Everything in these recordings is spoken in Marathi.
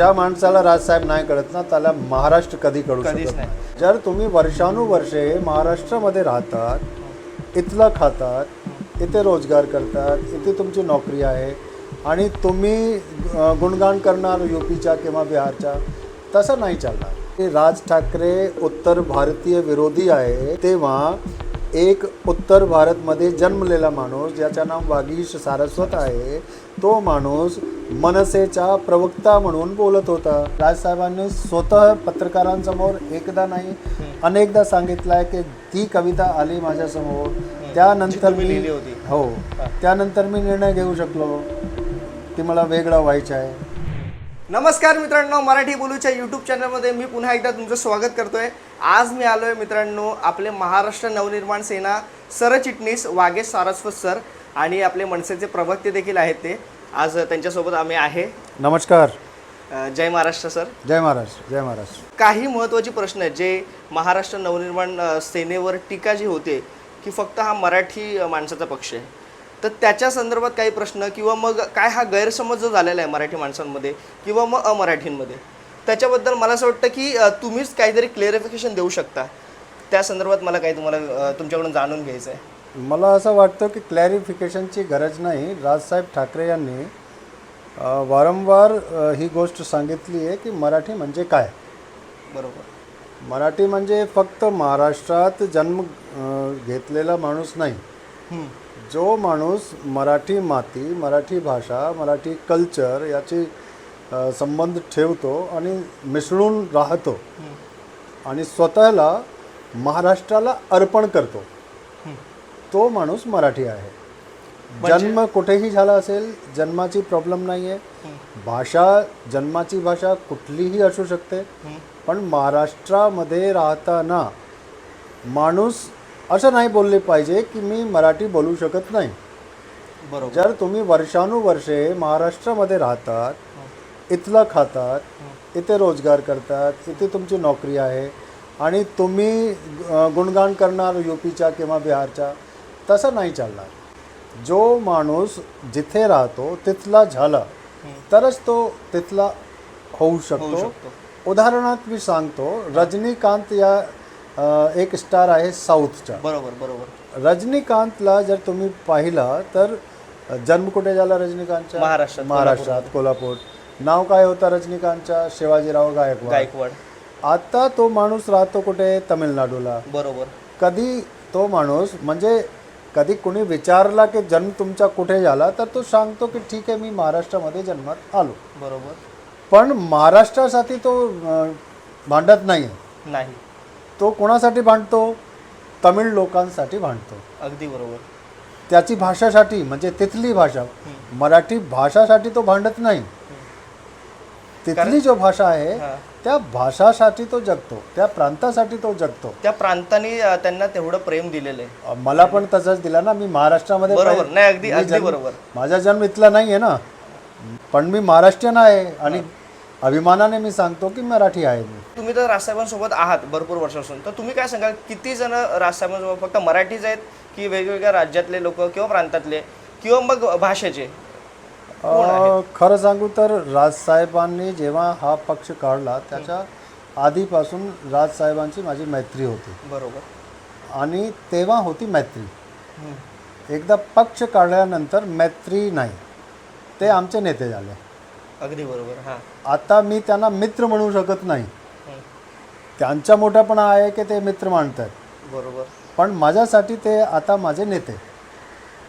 ज्या माणसाला राजसाहेब नाही कळत ना त्याला महाराष्ट्र कधी कळू कधीच शकत नाही. नाही जर तुम्ही वर्षानुवर्षे महाराष्ट्रामध्ये राहतात इथलं खातात इथे रोजगार करतात इथे तुमची नोकरी आहे आणि तुम्ही अ, गुणगान करणार युपीच्या किंवा बिहारच्या तसं नाही चालणार राज ठाकरे उत्तर भारतीय विरोधी आहे तेव्हा एक उत्तर भारतमध्ये जन्मलेला माणूस ज्याचं नाव वागीश सारस्वत आहे तो माणूस मनसेचा प्रवक्ता म्हणून बोलत होता. राजसाहेबांनी स्वतः पत्रकारांसमोर एकदा नाही अनेकदा सांगितलं आहे की ती कविता आली माझ्यासमोर. त्यानंतर मी लिहिली होती. हो. त्यानंतर मी निर्णय घेऊ शकलो. की मला वेगळं व्हायचं आहे नमस्कार मित्रांनो मराठी बोलूच्या यूट्यूब चॅनलमध्ये मी पुन्हा एकदा तुमचं स्वागत करतोय. आज मी आलोय मित्रांनो आपले महाराष्ट्र नवनिर्माण सेना सरचिटणीस वागेश सारस्वत सर आणि आपले मनसेचे प्रवक्ते देखील आहेत ते. आज त्यांच्यासोबत आम्ही आहे. नमस्कार. जय महाराष्ट्र सर. जय महाराष्ट्र जय महाराष्ट्र काही महत्त्वाचे प्रश्न आहेत जे महाराष्ट्र नवनिर्माण सेनेवर टीका जी होते की फक्त हा मराठी माणसाचा पक्ष आहे. तर त्याच्या संदर्भात काही प्रश्न किंवा मग काय हा गैरसमज जो झालेला आहे मराठी माणसांमध्ये किंवा मग अमराठींमध्ये त्याच्याबद्दल मला असं वाटतं की तुम्हीच काहीतरी क्लिअरिफिकेशन देऊ शकता. त्या संदर्भात मला काही तुम्हाला तुमच्याकडून जाणून घ्यायचं आहे मला असं वाटतं की क्लॅरिफिकेशनची गरज नाही. राजसाहेब ठाकरे यांनी वारंवार ही गोष्ट सांगितली आहे की मराठी म्हणजे काय? बरोबर. मराठी म्हणजे फक्त महाराष्ट्रात जन्म घेतलेला माणूस नाही. जो माणूस मराठी माती मराठी भाषा मराठी कल्चर याची संबंध ठेवतो आणि मिसळून राहतो आणि स्वतःला महाराष्ट्राला अर्पण करतो तो माणूस मराठी आहे. जन्म कुठेही झाला असेल जन्माची प्रॉब्लेम नाही आहे भाषा जन्माची भाषा कुठलीही असू शकते. पण महाराष्ट्रामध्ये राहताना माणूस असं नाही बोलले पाहिजे की मी मराठी बोलू शकत नाही. बरोबर. जर तुम्ही वर्षानुवर्षे महाराष्ट्रामध्ये राहतात इथलं खातात इथे रोजगार करतात इथे तुमची नोकरी आहे आणि तुम्ही गुणगान करणार युपीच्या किंवा बिहारच्या तसं नाही चालणार. जो माणूस जिथे राहतो तिथला झाला तरच तो तिथला होऊ शकतो. शकतो. उदाहरणार्थ मी सांगतो रजनीकांत या अ, एक स्टार आहे साऊथचा. बरोबर बरोबर. रजनीकांतला जर तुम्ही पाहिला तर जन्म कुठे झाला रजनीकांतचा महाराष्ट्रात, महाराष्ट्रात कोल्हापूर. नाव काय होतं रजनीकांतच्या? शिवाजीराव गायकवाड. गायकवाड. आता तो माणूस राहतो कुठे? तमिळनाडूला. बरोबर. कधी तो माणूस म्हणजे कधी कुणी विचारला की जन्म तुमचा कुठे झाला तर तो सांगतो की ठीक आहे मी महाराष्ट्रामध्ये जन्मात आलो. बरोबर. पण महाराष्ट्रासाठी तो अं, भांडत नाही. नाही. तो कोणासाठी भांडतो? तमिळ लोकांसाठी भांडतो. अगदी बरोबर. त्याची भाषासाठी म्हणजे तिथली भाषा. मराठी भाषासाठी तो भांडत नाही. तिथली जो भाषा आहे. त्या भाषासाठी तो जगतो. त्या प्रांतासाठी तो जगतो. त्या प्रांताने त्यांना तेवढं प्रेम दिलेलं आहे. मला पण तसंच दिला ना. मी महाराष्ट्रामध्ये बरोबर. नाही अगदी अगदी बरोबर. माझा जन्म इथला नाही आहे ना. पण मी महाराष्ट्रीयन आहे आणि अभिमानाने मी सांगतो की मराठी आहे मी. तुम्ही तर राजसाहेबांसोबत आहात भरपूर वर्षापासून. तर तुम्ही काय सांगाल किती जण राजसाहेबांसोबत फक्त मराठीच आहेत की वेगवेगळ्या राज्यातले लोक किंवा प्रांतातले किंवा मग भाषेचे? अ, खरं सांगू तर राजसाहेबांनी जेव्हा हा पक्ष काढला त्याच्या आधीपासून राजसाहेबांची माझी मैत्री होती. बरोबर. आणि तेव्हा होती मैत्री. एकदा पक्ष काढल्यानंतर मैत्री नाही. ते आमचे नेते झाले. अगदी बरोबर हां. आता मी त्यांना मित्र म्हणू शकत नाही. त्यांचा मोठापणा आहे की ते मित्र मानतात बरोबर. पण माझ्यासाठी ते आता माझे नेते.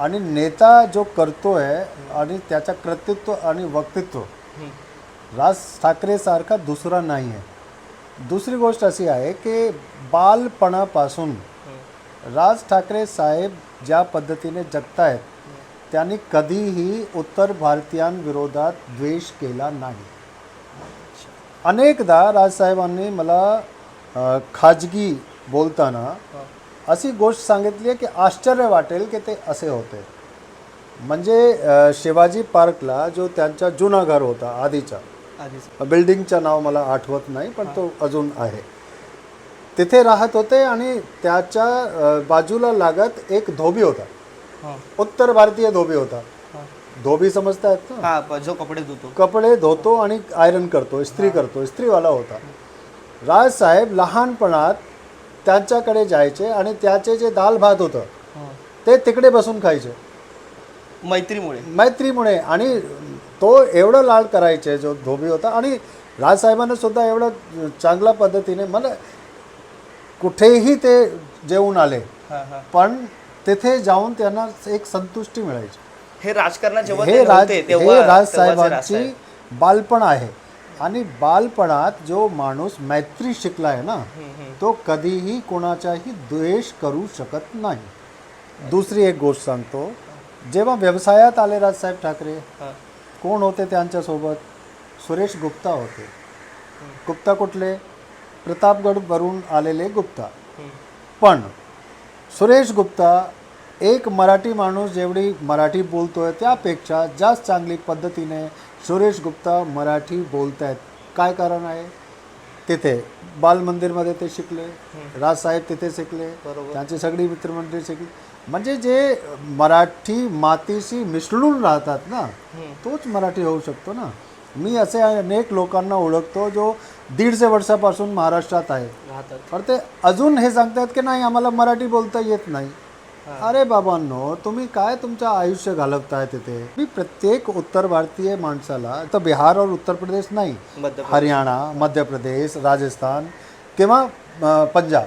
आणि नेता जो करतोय आणि त्याचं कर्तृत्व आणि वक्तृत्व. राज ठाकरेसारखा दुसरा नाही आहे. दुसरी गोष्ट अशी आहे की बालपणापासून राज ठाकरे साहेब ज्या पद्धतीने जगतायत त्यांनी कधीही उत्तर भारतीयांविरोधात द्वेष केला नाही. अनेकदा राजसाहेबांनी मला खाजगी बोलताना अशी गोष्ट सांगितली आहे की आश्चर्य वाटेल की ते असे होते. म्हणजे शिवाजी पार्कला जो त्यांचा जुना घर होता आधीचा. बिल्डिंगचं नाव मला आठवत नाही पण तो अजून आहे. तिथे राहत होते आणि त्याच्या बाजूला लागत एक धोबी होता. उत्तर भारतीय धोबी होता. धोबी समजतायत ना? हा जो कपडे धुतो. कपडे धुतो आणि आयरन करतो इस्त्री करतो इस्त्रीवाला होता. राजसाहेब लहानपणात त्यांच्याकडे जायचे आणि त्याचे जे दाल भात होतं ते तिकडे बसून खायचे. मैत्रीमुळे. मैत्रीमुळे आणि तो एवढं लाड करायचे जो धोबी होता आणि राजसाहेबांना सुद्धा एवढं चांगल्या पद्धतीने मला कुठेही ते जेवून आले. पण तिथे जाऊन त्यांना एक संतुष्टी मिळायची. हे राजकारणात जेव्हा हे राज हे राजसाहेबांची राजसाहेब. बालपण आहे. आणि बालपणात जो माणूस मैत्री शिकला आहे ना तो कधीही कोणाचाही द्वेष करू शकत नाही. दुसरी एक गोष्ट सांगतो. जेव्हा व्यवसायात आले राजसाहेब ठाकरे. कोण होते त्यांच्यासोबत? सुरेश गुप्ता होते. गुप्ता कुठले? प्रतापगडवरून आलेले गुप्ता. पण सुरेश गुप्ता एक मराठी माणूस जेवढी मराठी बोलतोय त्यापेक्षा जास्त चांगली पद्धतीने सुरेश गुप्ता मराठी बोलत आहेत काय कारण आहे? तिथे बालमंदिरमध्ये ते शिकले राजसाहेब तिथे शिकले बरोबर. त्यांची सगळी मित्रमंडळी शिकली. म्हणजे जे मराठी मातीशी मिसळून राहतात ना तोच मराठी होऊ शकतो ना. मी असे अनेक लोकांना ओळखतो जो दीडशे वर्षापासून महाराष्ट्रात आहे. राहतात. पण ते अजून हे सांगतात की नाही आम्हाला मराठी बोलता येत नाही. अरे बाबांनो तुम्ही काय तुमचं आयुष्य घालवताय तिथे? मी प्रत्येक उत्तर भारतीय माणसाला तर बिहार और उत्तर प्रदेश नाही हरियाणा मध्य प्रदेश राजस्थान किंवा पंजाब.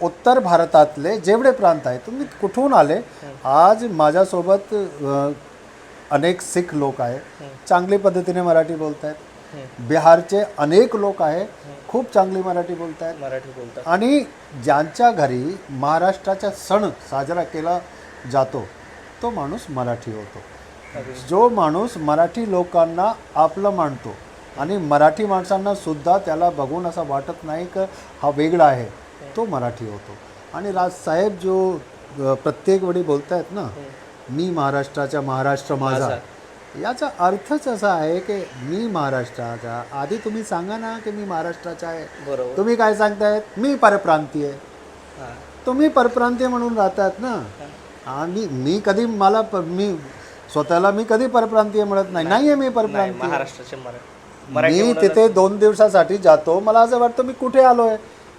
उत्तर भारतातले जेवढे प्रांत आहेत तुम्ही कुठून आले? आज माझ्यासोबत अनेक सिख लोक आहेत. चांगली पद्धतीने मराठी बोलत आहेत बिहारचे अनेक लोक आहेत खूप चांगली मराठी बोलत आहेत मराठी बोलतात. आणि ज्यांच्या घरी महाराष्ट्राचा सण साजरा केला जातो तो माणूस मराठी होतो. जो माणूस मराठी लोकांना आपलं मानतो आणि मराठी माणसांना सुद्धा त्याला बघून असं वाटत नाही की हा वेगळा आहे तो मराठी होतो. आणि राजसाहेब जो प्रत्येक वेळी बोलत आहेत ना मी महाराष्ट्राचा महाराष्ट्र माझा. याचा अर्थच असा आहे की मी महाराष्ट्राचा. आधी तुम्ही सांगा ना की मी महाराष्ट्राचा आहे. बरोबर. तुम्ही काय सांगतायत? मी परप्रांतीय. हा. तुम्ही परप्रांतीय म्हणून राहतात ना. आणि मी कधी मला प- मी स्वतःला मी कधी परप्रांतीय म्हणत नाही. नाहीये मी नाही परप्रांतीय. महाराष्ट्राचे मराठी मी तिथे दोन दिवसासाठी जातो. मला असं वाटतं मी कुठे आलोय?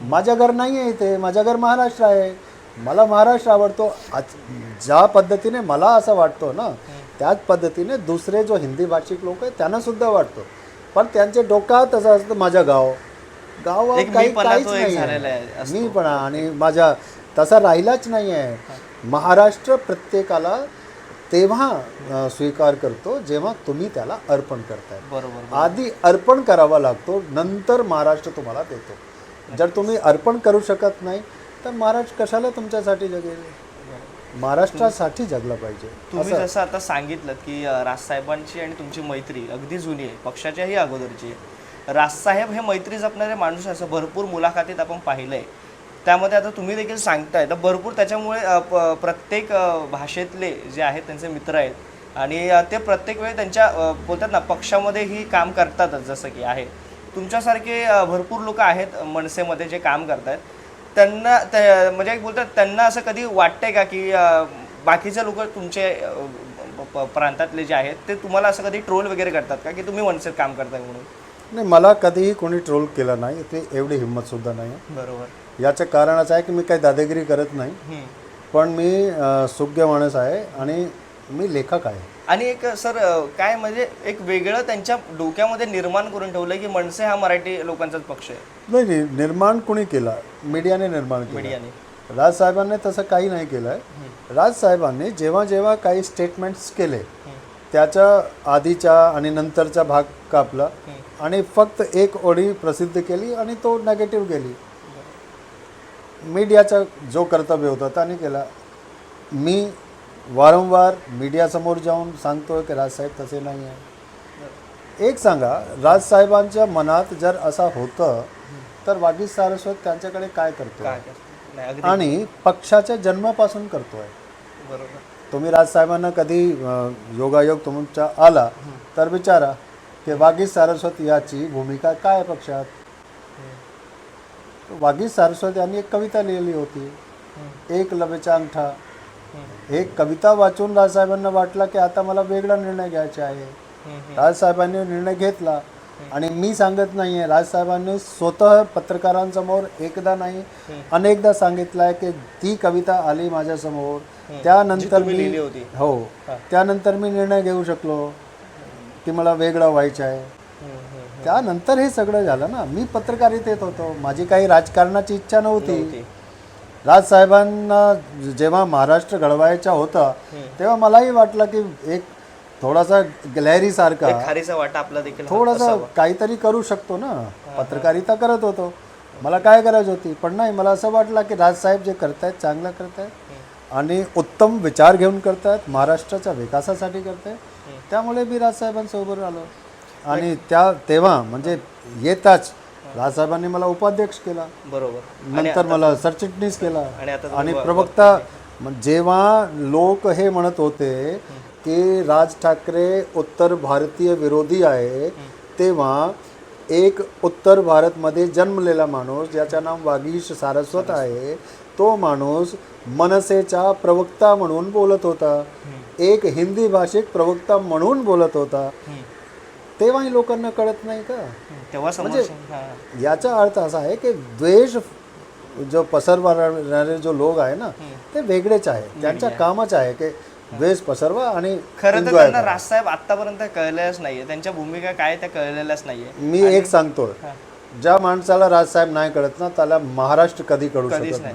माझं घर नाही आहे इथे. माझं घर महाराष्ट्र आहे. मला महाराष्ट्र आवडतो. आज ज्या पद्धतीने मला असं वाटतो ना त्याच पद्धतीने दुसरे जो हिंदी भाषिक लोक आहेत त्यांना सुद्धा वाटतो. पण त्यांच्या डोक्यात असं असतं माझं गाव. गाव काही काहीच नाही झालेला आहे, आहे मी पण आणि माझ्या तसा राहिलाच नाही आहे महाराष्ट्र प्रत्येकाला तेव्हा स्वीकार करतो जेव्हा तुम्ही त्याला अर्पण करताय. बरोबर आधी अर्पण करावा लागतो नंतर महाराष्ट्र तुम्हाला देतो. जर तुम्ही अर्पण करू शकत नाही तर महाराष्ट्र कशाला तुमच्यासाठी जगेल? महाराष्ट्रासाठी जगलं पाहिजे. तुम्ही जसं आता सांगितलं की अ, राजसाहेबांची आणि तुमची मैत्री अगदी जुनी आहे पक्षाच्याही अगोदरची आहे. राजसाहेब हे मैत्री जपणारे माणूस असं भरपूर मुलाखतीत आपण पाहिलंय. त्यामध्ये आता तुम्ही देखील सांगताय तर भरपूर त्याच्यामुळे अ, प- प्रत्येक अ, भाषेतले जे आहेत त्यांचे मित्र आहेत. आणि अ, ते प्रत्येक वेळी त्यांच्या अ, बोलतात ना पक्षामध्येही काम करतातच जसं की आहे. तुमच्यासारखे अ, भरपूर लोक आहेत मनसेमध्ये जे काम करतायत. त्यांना त्या- म्हणजे एक बोलतात त्यांना असं कधी वाटतंय का की बाकीचे लोक तुमचे प्रांतातले जे आहेत ते तुम्हाला असं कधी ट्रोल वगैरे करतात का? की तुम्ही मनसेत काम करताय म्हणून? नाही मला कधीही कोणी ट्रोल केला नाही ते एवढी हिंमतसुद्धा नाही. बरोबर. याचं कारण असं आहे की मी काही दादागिरी करत नाही. पण मी सुज्ञ माणूस आहे आणि मी लेखक आहे. आणि एक सर काय म्हणजे एक वेगळं त्यांच्या डोक्यामध्ये निर्माण करून ठेवलं की मनसे हा मराठी लोकांचाच पक्ष आहे. नाही नाही, निर्माण कोणी केला? मीडियाने निर्माण केला. मीडियाने. राजसाहेबांनी तसं काही नाही केलं आहे राजसाहेबांनी जेव्हा जेव्हा काही स्टेटमेंट्स केले त्याच्या आधीचा आणि नंतरचा भाग कापला आणि फक्त एक ओळी प्रसिद्ध केली आणि तो नेगेटिव्ह गेली. मीडियाचा जो कर्तव्य होता त्याने केला. मी वारंवार मीडियासमोर जाऊन सांगतोय की राजसाहेब तसे नाही आहे. एक सांगा राजसाहेबांच्या मनात जर असं होतं तर वागीश सारस्वत त्यांच्याकडे काय करतो आणि पक्षाच्या जन्मापासून करतोय. बरोबर. तुम्ही राजसाहेबांना कधी योगायोग तुमच्या आला तर विचारा की वागीश सारस्वत याची भूमिका काय आहे पक्षात? वागीश सारस्वत यांनी एक कविता लिहिली होती. एक लबेचा अंगठा एक कविता वाचून राजसाहेबांना वाटला की आता मला वेगळा निर्णय घ्यायचा आहे. राजसाहेबांनी निर्णय घेतला आणि मी सांगत नाहीये राजसाहेबांनी स्वतः पत्रकारांसमोर एकदा नाही अनेकदा सांगितलं आहे की ती कविता आली माझ्यासमोर. त्यानंतर मी लिहिली होती. हो. त्यानंतर मी निर्णय घेऊ शकलो की मला वेगळं व्हायचं आहे. त्यानंतर हे सगळं झालं ना. मी पत्रकारितेत होतो. माझी काही राजकारणाची इच्छा नव्हती. राजसाहेबांना जेव्हा महाराष्ट्र घडवायचा होता तेव्हा मलाही वाटलं की एक थोडासा गॅलरी सारखा खारीचा वाटा आपला देखील थोडासा काहीतरी करू शकतो ना. पत्रकारिता करत होतो. मला काय गरज होती? पण नाही मला असं वाटलं की राजसाहेब जे करतायत चांगलं करतायत आणि उत्तम विचार घेऊन करतायत महाराष्ट्राच्या विकासासाठी करतायत. त्यामुळे मी राजसाहेबांसोबत आलो. आणि त्या तेव्हा म्हणजे येताच राजसाहेबांनी मला उपाध्यक्ष केला. बरोबर. नंतर मला सरचिटणीस केला. आणि प्रवक्ता जेव्हा लोक हे म्हणत होते की राज ठाकरे उत्तर भारतीय विरोधी आहे तेव्हा एक उत्तर भारतमध्ये जन्मलेला माणूस ज्याचं नाव वागीश सारस्वत आहे तो माणूस मनसेचा प्रवक्ता म्हणून बोलत होता. एक हिंदी भाषिक प्रवक्ता म्हणून बोलत होता. तेव्हाही लोकांना कळत नाही का? तेव्हा म्हणजे. याचा अर्थ असा आहे की द्वेष जो पसरवणारे जो लोक आहे ना ते वेगळेच आहे. त्यांच्या कामच आहे की द्वेष पसरवा आणि खरं तर त्यांना. राजसाहेब आतापर्यंत कळलेल्याच नाहीये. त्यांच्या भूमिका काय त्या कळलेल्याच नाहीये. मी एक सांगतोय. ज्या माणसाला राजसाहेब नाही कळत ना त्याला महाराष्ट्र कधी कळू शकत नाही.